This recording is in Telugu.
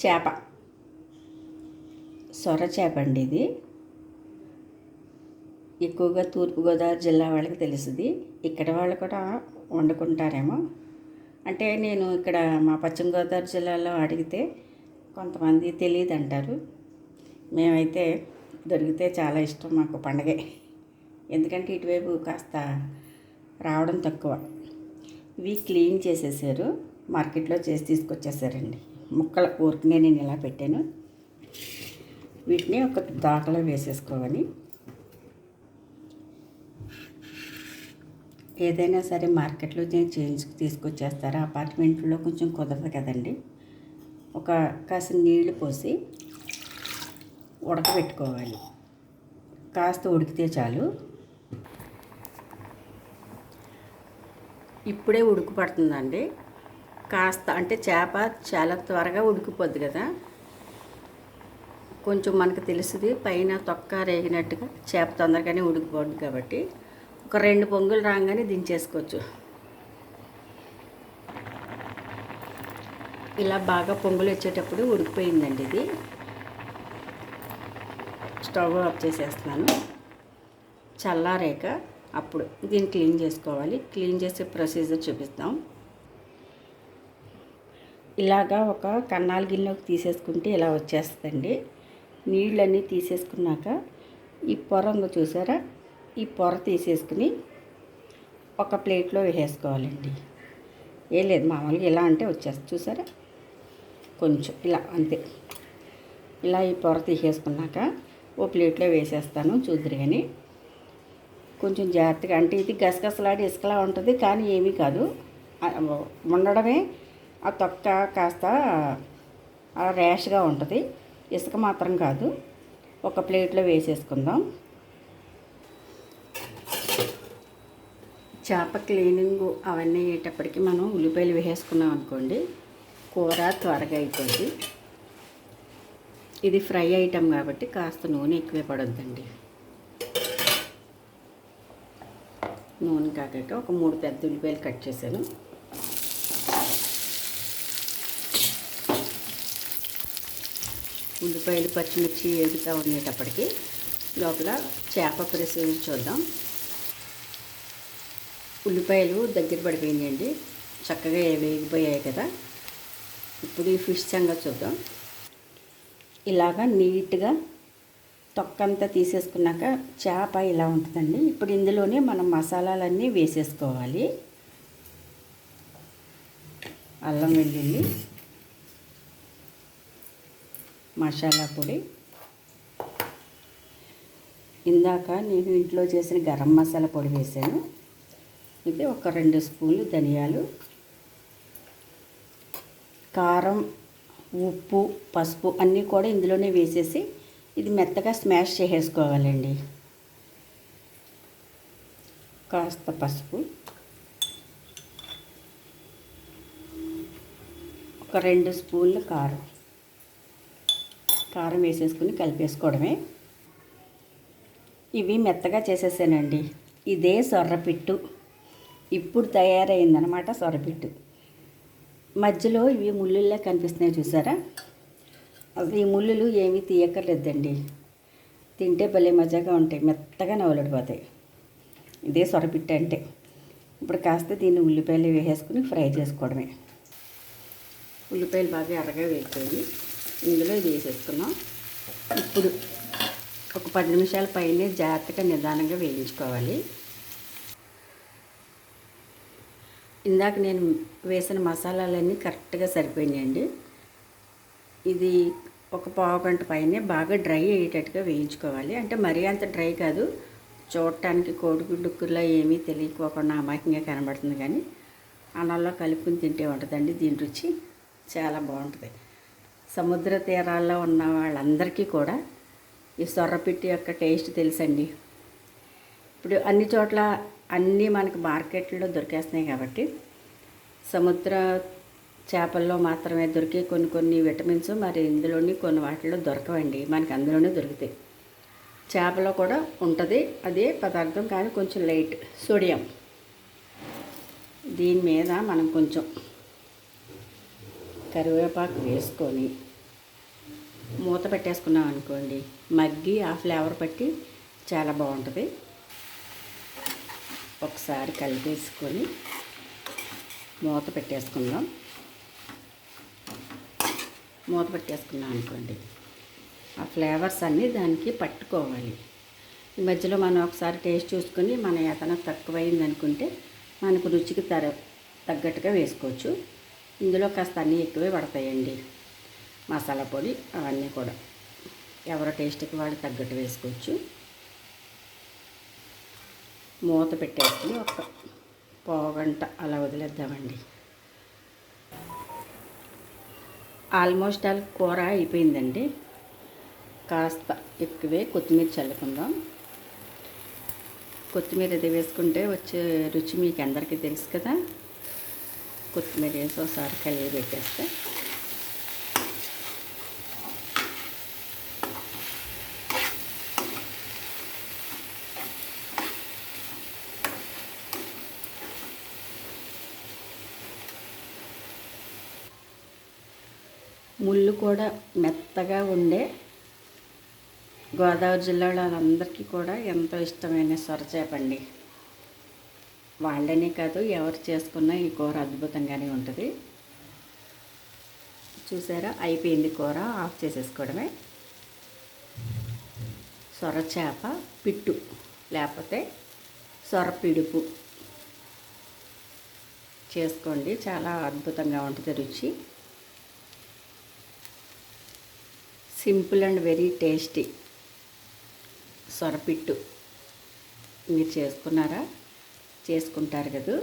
చేప. సొర చేప అండి ఇది. ఎక్కువగా తూర్పుగోదావరి జిల్లా వాళ్ళకి తెలుసుది. ఇక్కడ వాళ్ళు కూడా వండుకుంటారేమో. అంటే నేను ఇక్కడ మా పశ్చిమ గోదావరి జిల్లాలో అడిగితే కొంతమంది తెలియదు అంటారు మేమైతే దొరికితే చాలా ఇష్టం మాకు పండగే. ఎందుకంటే ఇటువైపు కాస్త రావడం తక్కువ. ఇవి క్లీన్ చేసేసారు. మార్కెట్లో చేసి తీసుకొచ్చేసారండి. ముక్కల ఊరికనే నేను ఇలా పెట్టాను. వీటిని ఒక దాకలో వేసేసుకోవాలి. ఏదైనా సరే మార్కెట్లో నేను చేంజ్ తీసుకొచ్చేస్తారా? అపార్ట్మెంట్లో కొంచెం కుదరదు కదండి. ఒక కాస్త నీళ్ళు పోసి ఉడకబెట్టుకోవాలి. కాస్త ఉడికితే చాలు. ఇప్పుడే ఉడుకు పడుతుందండి. కాస్త అంటే చేప చాలా త్వరగా ఉడికిపోద్ది కదా. కొంచెం మనకు తెలుస్తుంది పైన తొక్క రేగినట్టుగా చేప తొందరగానే ఉడికిపోద్ది కాబట్టి ఒక రెండు పొంగులు రాగానే దించేసుకోవచ్చు. ఇలా బాగా పొంగులు వచ్చేటప్పుడు ఉడికిపోయిందండి ఇది. స్టవ్ ఆఫ్ చేసేస్తున్నాను. చల్లారేక అప్పుడు దీన్ని క్లీన్ చేసుకోవాలి. క్లీన్ చేసే ప్రొసీజర్ చూపిస్తాం. ఇలాగా ఒక కన్నాల గిన్నెలోకి తీసేసుకుంటే ఇలా వచ్చేస్తుందండి. నీళ్ళన్నీ తీసేసుకున్నాక ఈ పొర ఉందో చూసారా? ఈ పొర తీసేసుకుని ఒక ప్లేట్లో వేసేసుకోవాలండి. ఏ లేదు మామూలుగా ఇలా అంటే వచ్చేస్తుంది చూసారా? కొంచెం ఇలా అంతే. ఇలా ఈ పొర తీసేసుకున్నాక ఓ ప్లేట్లో వేసేస్తాను చూద్దరు కానీ కొంచెం జాగ్రత్తగా అంటే ఇది గసగసలాడి ఇసుకలా ఉంటుంది కానీ ఏమీ కాదు. ఉండడమే ఆ తొక్క కాస్త ర్యాష్గా ఉంటుంది. ఇసుక మాత్రం కాదు. ఒక ప్లేట్లో వేసేసుకుందాం. చేప క్లీనింగ్ అవన్నీ అయ్యేటప్పటికి మనం ఉల్లిపాయలు వేసేసుకున్నాం అనుకోండి కూర త్వరగా అయిపోద్ది. ఇది ఫ్రై ఐటెం కాబట్టి కాస్త నూనె ఎక్కువే పడొద్దండి. నూనె కాక ఒక మూడు పెద్ద ఉల్లిపాయలు కట్ చేశాను. ఉల్లిపాయలు పచ్చిమిర్చి ఎగుతూ ఉండేటప్పటికి లోపల చేప ప్రొసీజర్ చూద్దాం. ఉల్లిపాయలు దగ్గర పడిపోయిందండి చక్కగా వేగిపోయాయి కదా. ఇప్పుడు ఈ ఫిష్ సంగతి చూద్దాం. ఇలాగా నీట్గా తొక్కంతా తీసేసుకున్నాక చేప ఇలా ఉంటుందండి. ఇప్పుడు ఇందులోనే మనం మసాలాలన్నీ వేసేసుకోవాలి. అల్లం వెల్లుల్లి మసాలా పొడి. ఇందాక నేను ఇంట్లో చేసిన గరం మసాలా పొడి వేసాను. ఇది ఒక రెండు స్పూన్లు ధనియాలు. కారం ఉప్పు పసుపు అన్నీ కూడా ఇందులోనే వేసేసి ఇది మెత్తగా స్మాష్ చేసేసుకోవాలండి. కాస్త పసుపు. ఒక రెండు స్పూన్లు కారం. కారం వేసేసుకుని కలిపేసుకోవడమే. ఇవి మెత్తగా చేసేసానండి. ఇదే సొర్రపిట్టు ఇప్పుడు తయారైందనమాట సొరపిట్టు. మధ్యలో ఇవి ముళ్ళుల్లా కనిపిస్తున్నాయి చూసారా? అసలు ఈ ముళ్ళులు ఏమీ తీయక్కర్లేదండి. తింటే భలే మజాగా ఉంటాయి. మెత్తగా నవలడిపోతాయి. ఇదే సొరపిట్టు అంటే. ఇప్పుడు కాస్త దీన్ని ఉల్లిపాయలు వేసేసుకుని ఫ్రై చేసుకోవడమే. ఉల్లిపాయలు బాగా ఎర్రగా వేగిపోయి ఇందులో ఇది వేసేసుకున్నాం. ఇప్పుడు ఒక పది నిమిషాల పైనే జాగ్రత్తగా నిదానంగా వేయించుకోవాలి. ఇందాక నేను వేసిన మసాలాలన్నీ కరెక్ట్గా సరిపోయినాయండి. ఇది ఒక పావు గంట పైనే బాగా డ్రై అయ్యేటట్టుగా వేయించుకోవాలి. అంటే మరీ అంత డ్రై కాదు. చూడటానికి కోడిగుడ్డుకులా ఏమీ తెలియకోకుండా అమాయకంగా కనబడుతుంది కానీ అన్నంలో కలుపుకుని తింటే ఉంటుందండి. దీని రుచి చాలా బాగుంటుంది. సముద్ర తీరాల్లో ఉన్న వాళ్ళందరికీ కూడా ఈ సొర్రపిట్టి యొక్క టేస్ట్ తెలుసండి. ఇప్పుడు అన్ని చోట్ల అన్నీ మనకి మార్కెట్లో దొరికేస్తున్నాయి కాబట్టి సముద్ర చేపల్లో మాత్రమే దొరికే కొన్ని కొన్ని విటమిన్స్ మరి ఇందులోని కొన్ని వాటిలో దొరకవండి. మనకి అందులోనే దొరుకుతాయి. చేపలో కూడా ఉంటుంది. అదే పదార్థం కానీ కొంచెం లైట్ సోడియం. దీని మీద మనం కొంచెం కరివేపాకు వేసుకొని మూత పెట్టేసుకున్నాం అనుకోండి. మగ్గి ఆ ఫ్లేవర్ పట్టి చాలా బాగుంటుంది. ఒకసారి కలిపేసుకొని మూత పెట్టేసుకుందాం. మూత పెట్టేసుకున్నాం అనుకోండి. ఆ ఫ్లేవర్స్ అన్నీ దానికి పట్టుకోవాలి. ఈ మధ్యలో మనం ఒకసారి టేస్ట్ చూసుకొని మన ఏదైనా తక్కువైంది అనుకుంటే మనకు రుచికి తర తగ్గట్టుగా వేసుకోవచ్చు. ఇందులో కాస్త అన్నీ ఎక్కువే పడతాయండి. మసాలా పొడి అవన్నీ కూడా. ఎవరి టేస్ట్కి వాళ్ళు తగ్గట్టు వేసుకోవచ్చు. మూత పెట్టేసి ఒక పావుగంట అలా వదిలేద్దామండి. ఆల్మోస్ట్ ఆల్ కూర అయిపోయిందండి. కాస్త ఎక్కువే కొత్తిమీర చల్లుకుందాం. కొత్తిమీర ఇది వేసుకుంటే వచ్చే రుచి మీకు అందరికీ తెలుసు కదా. కొత్తిమీర వేసి ఒకసారి కలిగి పెట్టేస్తే ముళ్ళు కూడా మెత్తగా ఉండే గోదావరి జిల్లాలో వాళ్ళందరికీ కూడా ఎంతో ఇష్టమైన సొరచేపండి వాళ్ళనే కాదు ఎవరు చేసుకున్నా ఈ కూర అద్భుతంగానే ఉంటుంది. చూసారా? అయిపోయింది కూర ఆఫ్ చేసేసుకోవడమే. సొరచేప పిట్టు లేకపోతే సొర పిడుపు. చేసుకోండి చాలా అద్భుతంగా ఉంటుంది రుచి. సింపుల్ అండ్ వెరీ టేస్టీ సొరపిట్టు. మీరు చేసుకున్నారా? చేసుకుంటారు కదా.